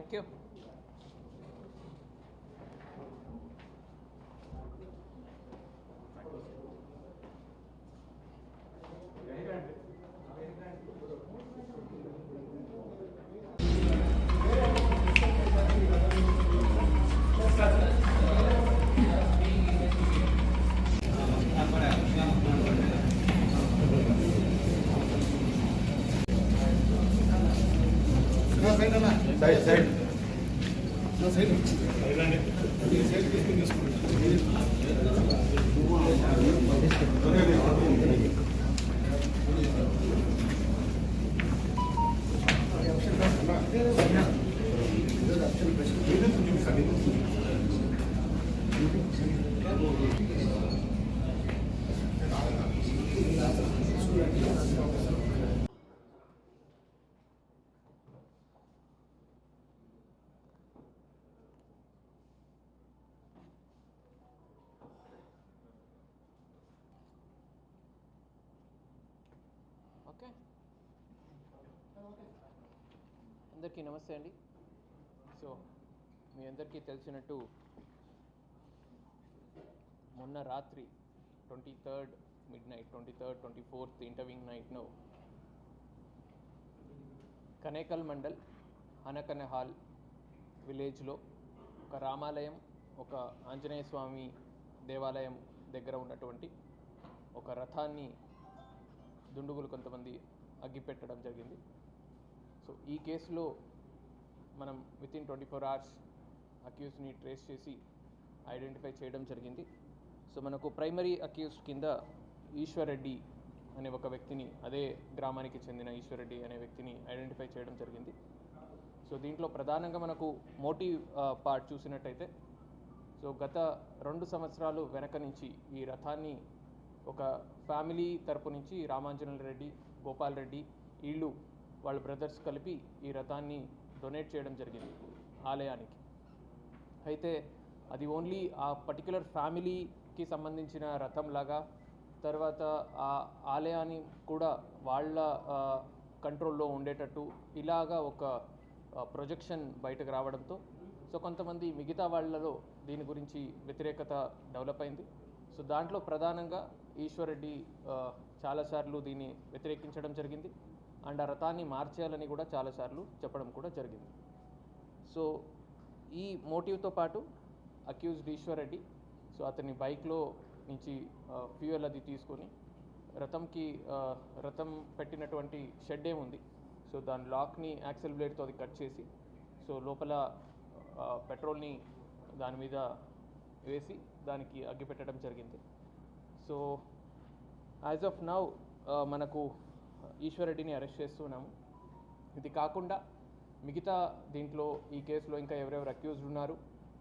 Thank you side side okay అందరికీ నమస్తే అండి. సో మీ అందరికీ తెలిసినట్టు మొన్న రాత్రి twenty third midnight twenty third twenty fourth intervening నైట్ను Kanekal mandal Hanakanahal విలేజ్లో ఒక రామాలయం ఒక ఆంజనేయ స్వామి దేవాలయం దగ్గర ఉన్నటువంటి ఒక రథాన్ని దుండుగులు కొంతమంది అగ్గిపెట్టడం జరిగింది. సో ఈ కేసులో మనం within twenty four hours అక్యూస్ని ట్రేస్ చేసి ఐడెంటిఫై చేయడం జరిగింది. సో మనకు ప్రైమరీ అక్యూస్ కింద ఈశ్వర్ రెడ్డి అనే ఒక వ్యక్తిని అదే గ్రామానికి చెందిన ఈశ్వర్ రెడ్డి అనే వ్యక్తిని ఐడెంటిఫై చేయడం జరిగింది. సో దీంట్లో ప్రధానంగా మనకు మోటివ్ పార్ట్ చూసినట్టయితే సో గత రెండు సంవత్సరాలు వెనక నుంచి ఈ రథాన్ని ఒక ఫ్యామిలీ తరపు నుంచి రామాంజనల్ రెడ్డి గోపాల్ రెడ్డి వీళ్ళు వాళ్ళ బ్రదర్స్ కలిపి ఈ రథాన్ని డొనేట్ చేయడం జరిగింది ఆలయానికి. అయితే అది ఓన్లీ ఆ పర్టికులర్ ఫ్యామిలీకి సంబంధించిన రథం లాగా తర్వాత ఆ ఆలయాన్ని కూడా వాళ్ళ కంట్రోల్లో ఉండేటట్టు ఇలాగా ఒక ప్రొజెక్షన్ బయటకు రావడంతో సో కొంతమంది మిగతా వాళ్ళలో దీని గురించి వ్యతిరేకత డెవలప్ అయింది. సో దాంట్లో ప్రధానంగా ఈశ్వరెడ్డి చాలాసార్లు దీన్ని వ్యతిరేకించడం జరిగింది. అండ్ ఆ రథాన్ని మార్చేయాలని కూడా చాలాసార్లు చెప్పడం కూడా జరిగింది. సో ఈ మోటివ్తో పాటు అక్యూజ్డ్ ఈశ్వర్ రెడ్డి సో అతని బైక్లో నుంచి ఫ్యూయల్ అది తీసుకొని రథంకి రథం పెట్టినటువంటి షెడ్ ఏముంది సో దాని లాక్ని యాక్సెల్ బ్లేడ్తో అది కట్ చేసి సో లోపల పెట్రోల్ని దాని మీద వేసి దానికి అగ్గి పెట్టడం జరిగింది. సో యాజ్ ఆఫ్ నౌ మనకు ఈశ్వరెడ్డిని అరెస్ట్ చేస్తున్నాము. ఇది కాకుండా మిగతా దీంట్లో ఈ కేసులో ఇంకా ఎవరెవరు అక్యూజ్డ్ ఉన్నారు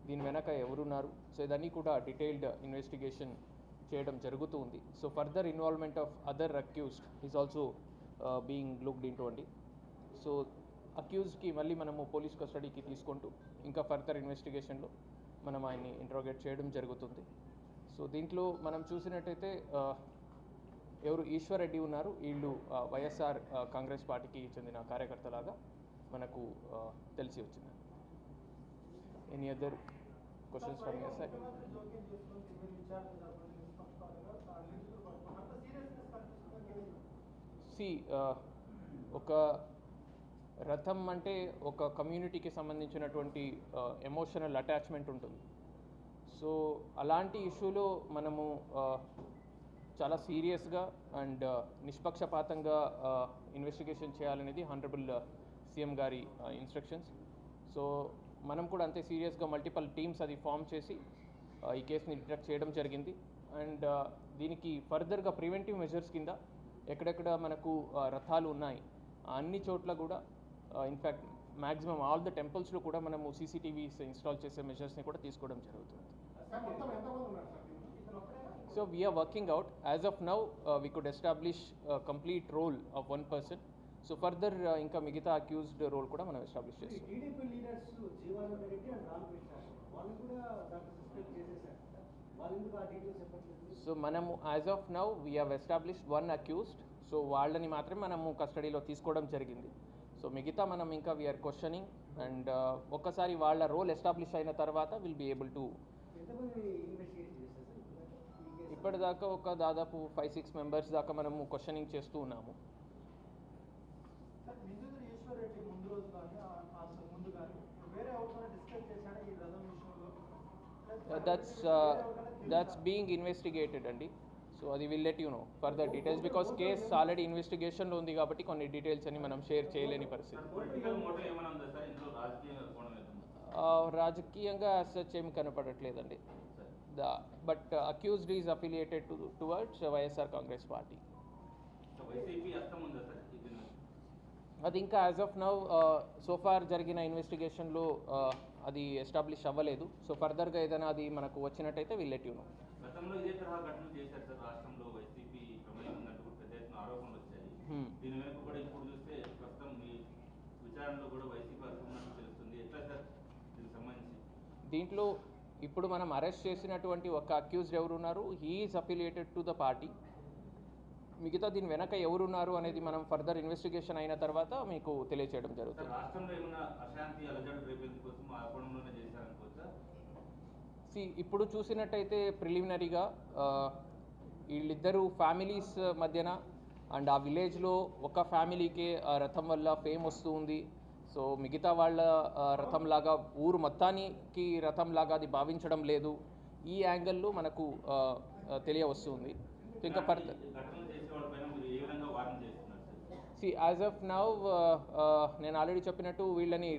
దీని వెనక ఎవరున్నారు సో ఇదన్నీ కూడా డీటెయిల్డ్ ఇన్వెస్టిగేషన్ చేయడం జరుగుతూ ఉంది. So further involvement of other accused is also being looked into అండి. సో అక్యూజ్కి మళ్ళీ మనము పోలీస్ కస్టడీకి తీసుకుంటూ ఇంకా ఫర్దర్ ఇన్వెస్టిగేషన్లో మనం ఆయన్ని ఇంట్రోగేట్ చేయడం జరుగుతుంది. సో దీంట్లో మనం చూసినట్టయితే ఎవరు ఈశ్వర్ రెడ్డి ఉన్నారు. వీళ్ళు వైఎస్ఆర్ కాంగ్రెస్ పార్టీకి చెందిన కార్యకర్తలాగా మనకు తెలిసి వచ్చింది. Any other questions from your side C ఒక రథం అంటే ఒక కమ్యూనిటీకి సంబంధించినటువంటి ఎమోషనల్ అటాచ్మెంట్ ఉంటుంది. సో అలాంటి ఇష్యూలో మనము చాలా సీరియస్గా అండ్ uh, నిష్పక్షపాతంగా uh, ఇన్వెస్టిగేషన్ చేయాలనేది హండ్రబుల్ సీఎం uh, గారి ఇన్స్ట్రక్షన్స్ సో మనం కూడా అంతే సీరియస్గా మల్టిపల్ టీమ్స్ అది ఫామ్ చేసి ఈ కేసుని డిటెక్ట్ చేయడం జరిగింది. అండ్ దీనికి ఫర్దర్గా ప్రివెంటివ్ మెజర్స్ కింద ఎక్కడెక్కడ మనకు రథాలు ఉన్నాయి అన్ని చోట్ల కూడా in fact maximum all the టెంపుల్స్లో కూడా మనము సీసీటీవీస్ ఇన్స్టాల్ చేసే మెజర్స్ని కూడా తీసుకోవడం జరుగుతుంది. So we are working out as of now we could establish complete role of one person so further ఇంకా మిగతా అక్యూజ్డ్ రోల్ కూడా మనం ఎస్టాబ్లిష్ చేస్తాం. సో మనము as of now we have established one accused so వాళ్ళని మాత్రమే మనము కస్టడీలో తీసుకోవడం జరిగింది. సో మిగతా మనం ఇంకా వీఆర్ క్వశ్చనింగ్ అండ్ ఒక్కసారి వాళ్ళ రోల్ ఎస్టాబ్లిష్ అయిన తర్వాత విల్ బీ ఏబుల్ టు ఇప్పటిదాకా ఒక దాదాపు ఫైవ్ సిక్స్ మెంబర్స్ దాకా మనము క్వశ్చనింగ్ చేస్తూ ఉన్నాము. దట్స్ దట్స్ బీయింగ్ ఇన్వెస్టిగేటెడ్ అండి. సో అది will let you know further details because case already ఇన్వెస్టిగేషన్లో ఉంది కాబట్టి కొన్ని డీటెయిల్స్ అని మనం షేర్ చేయలేని పరిస్థితి. పొలిటికల్ మోటివ్ ఏమైనా ఉందా సార్? ఇందులో రాజకీయ కోణం ఏదైనా ఆ, రాజకీయంగా సచ్ ఏమి కనపడట్లేదండి. Affiliated to towards YSR Congress party so YCP హస్తం ఉందా సార్? ఇది అది ఇంకా as of now so far జరిగిన ఇన్వెస్టిగేషన్లో అది ఎస్టాబ్లిష్ అవ్వలేదు. సో ఫర్దర్గా ఏదైనా అది మనకు వచ్చినట్టయితే విల్ లెట్ యూ నో గతంలో ఇదే తరహా ఘటనలు చేశారు సార్ రాష్ట్రంలో వైసీపీ ప్రమేయం ఉందంటూ కూడా పెద్ద ఎత్తున ఆరోపణలు వచ్చాయి. Hmm. దీని వెనుక కూడా ఇప్పుడు చూస్తే ప్రస్తుతం మీ విచారణలో కూడా వైసీపీ హస్తం ఉన్నట్టు తెలుస్తుంది. ఎట్లా సార్ దీనికి సంబంధించి? దీంట్లో ఇప్పుడు మనం అరెస్ట్ చేసినటువంటి ఒక అక్యూజ్డ్ ఎవరున్నారు? He is affiliated to the party మిగతా దీని వెనక ఎవరున్నారు అనేది మనం ఫర్దర్ ఇన్వెస్టిగేషన్ అయిన తర్వాత మీకు తెలియచేయడం జరుగుతుంది. సి ఇప్పుడు చూసినట్టయితే ప్రిలిమినరీగా వీళ్ళిద్దరు ఫ్యామిలీస్ మధ్యన అండ్ ఆ విలేజ్లో ఒక ఫ్యామిలీకే ఆ రథం వల్ల ఫేమ్ వస్తూ ఉంది. సో మిగతా వాళ్ళ ఆ, రథం లాగా ఊరు మొత్తానికి రథం లాగా అది భావించడం లేదు. ఈ యాంగిల్లో మనకు తెలియవస్తుంది. సో ఇంకా సార్ సి యాజ్ ఆఫ్ నౌ నేను ఆల్రెడీ చెప్పినట్టు వీళ్ళని